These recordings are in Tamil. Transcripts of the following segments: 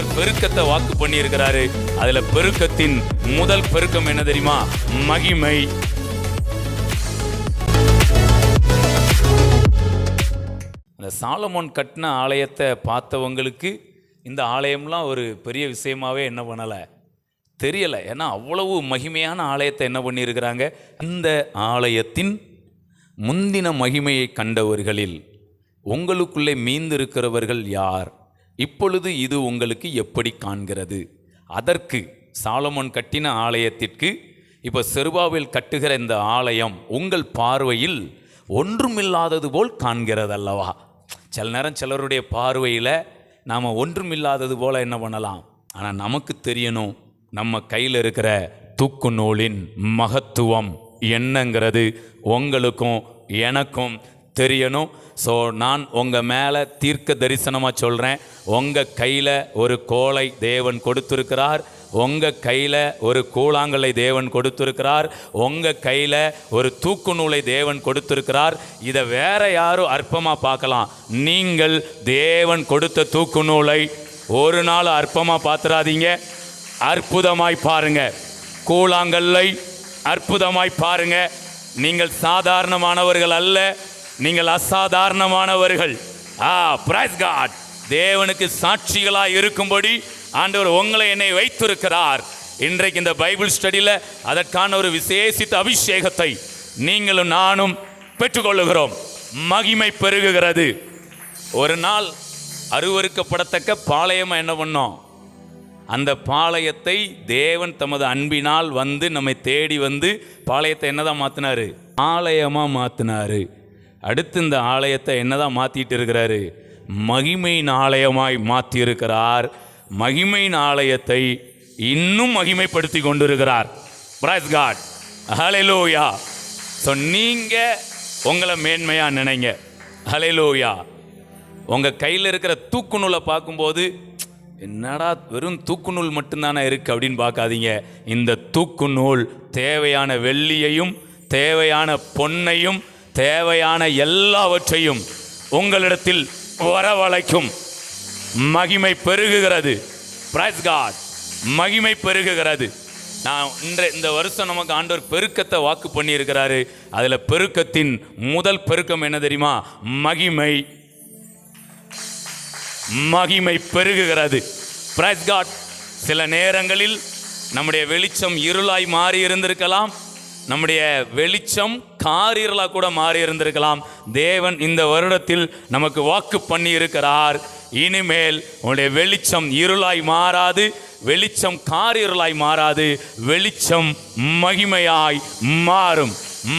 ஆண்டவர் பெருக்கத்தை வாக்கு பண்ணியிருக்கிறாரு. அதுல பெருக்கத்தின் முதல் பெருக்கம் என்ன தெரியுமா? மகிமை. அந்த சாலமோன் கட்டின ஆலயத்தை பார்த்தவங்களுக்கு இந்த ஆலயம்லாம் ஒரு பெரிய விஷயமாவே என்ன பண்ணலை? தெரியலை. ஏன்னா அவ்வளவு மகிமையான ஆலயத்தை என்ன பண்ணியிருக்கிறாங்க? இந்த ஆலயத்தின் முந்தின மகிமையை கண்டவர்களில் உங்களுக்குள்ளே மீந்திருக்கிறவர்கள் யார்? இப்பொழுது இது உங்களுக்கு எப்படி காண்கிறது? அதற்கு சாலமோன் கட்டின ஆலயத்திற்கு இப்போ செருபாவில் கட்டுகிற இந்த ஆலயம் உங்கள் பார்வையில் ஒன்றுமில்லாதது போல் காண்கிறது அல்லவா சில நேரம் சிலருடைய பார்வையில் நாம் ஒன்றுமில்லாதது போல் என்ன பண்ணலாம்? ஆனால் நமக்கு தெரியணும் நம்ம கையில் இருக்கிற தூக்கு நூலின் மகத்துவம் என்னங்கிறது உங்களுக்கும் எனக்கும் தெரியணும். ஸோ நான் உங்கள் மேலே தீர்க்க தரிசனமாக சொல்கிறேன் உங்கள் கையில் ஒரு கோலை தேவன் கொடுத்துருக்கிறார். உங்கள் கையில் ஒரு கூழாங்கல்லை தேவன் கொடுத்துருக்கிறார். உங்கள் கையில் ஒரு தூக்கு நூலை தேவன் கொடுத்துருக்கிறார். இதை வேற யாரும் அற்பமாக பார்க்கலாம். நீங்கள் தேவன் கொடுத்த தூக்கு நூலை ஒரு நாள் அற்பமாக பார்த்துறாதீங்க அற்புதமாய் பாருங்க. கூழாங்கல்லை அற்புதமாய் பாருங்க. நீங்கள் சாதாரணமானவர்கள் அல்ல. நீங்கள் அசாதாரணமானவர்கள். ஆ பிரைஸ் காட் தேவனுக்கு சாட்சிகளாக இருக்கும்படி ஆண்டவர் உங்களை என்னை வைத்திருக்கிறார். இன்றைக்கு இந்த பைபிள் ஸ்டடியில் அதற்கான ஒரு விசேஷித்த அபிஷேகத்தை நீங்களும் நானும் பெற்றுக்கொள்ளுகிறோம். மகிமை பெருகுகிறது. ஒரு நாள் அருவருக்கப்படத்தக்க பாளையமாக என்ன பண்ணோம்? அந்த பாளையத்தை தேவன் தமது அன்பினால் வந்து நம்மை தேடி வந்து பாளையத்தை என்னதான் மாற்றினாரு பாளையமாக மாற்றினாரு அடுத்து இந்த ஆலயத்தை என்னதான் மாத்திட்டு இருக்கிறாரு? மகிமையின் ஆலயமாய் மாற்றி இருக்கிறார் மகிமையின் ஆலயத்தை இன்னும் மகிமைப்படுத்தி கொண்டிருக்கிறார். பிரைஸ் காட் ஹலெலோயா ஸோ நீங்கள் உங்களை மேன்மையாக நினைங்க. ஹலெலோயா உங்கள் கையில் இருக்கிற தூக்கு நூலை பார்க்கும்போது என்னடா வெறும் தூக்கு நூல் மட்டும்தானே இருக்குது அப்படின்னு பார்க்காதீங்க. இந்த தூக்கு நூல் தேவையான வெள்ளியையும் தேவையான பொன்னையும் தேவையான எல்லாவற்றையும் உங்களிடத்தில் வரவழைக்கும். மகிமை பெருகுகிறது. பிரைஸ் காட் மகிமை பெருகுகிறது. நான் இன்ற இந்த வருஷம் நமக்கு ஆண்டவர் பெருக்கத்தை வாக்கு பண்ணியிருக்கிறாரு. அதில் பெருக்கத்தின் முதல் பெருக்கம் என்ன தெரியுமா? மகிமை. மகிமை பெருகுகிறது. பிரைஸ் காட் சில நேரங்களில் நம்முடைய வெளிச்சம் இருளாய் மாறி இருந்திருக்கலாம். நம்முடைய வெளிச்சம் காரிருளாக கூட மாறி இருந்திருக்கலாம். தேவன் இந்த வருடத்தில் நமக்கு வாக்கு பண்ணி இருக்கிறார் இனிமேல் உன்னுடைய வெளிச்சம் இருளாய் மாறாது வெளிச்சம் காரிருளாய் மாறாது வெளிச்சம் மகிமையாய் மாறும்.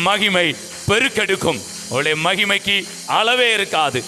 மகிமை பெருக்கெடுக்கும். உடைய மகிமைக்கு அளவே இருக்காது.